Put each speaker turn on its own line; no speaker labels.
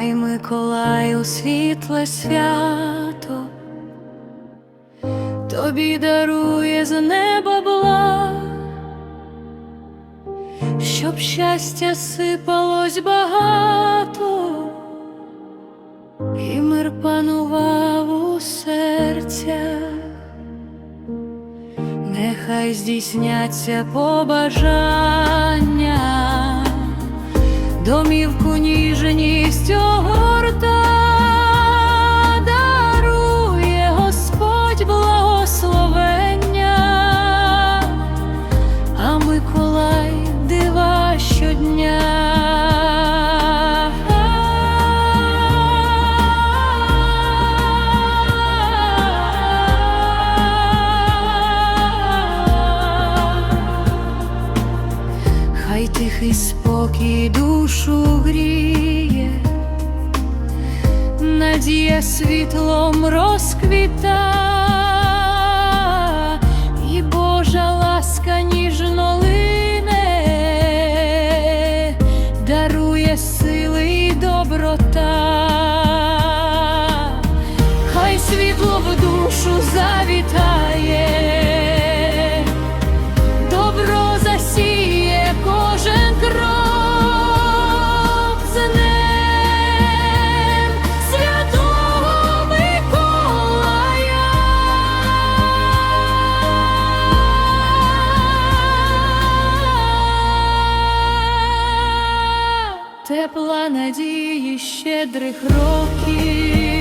Хай Миколаю світле свято, тобі дарує з неба благ, щоб щастя сипалось багато, і мир панував у серцях. Нехай здійсняться побажання, Хай тихий спокій душу гріє, надія світлом розквіта, і Божа ласка ніжно лине, дарує сили і доброта, хай світло в душу завітає. Тепла надії щедрих років.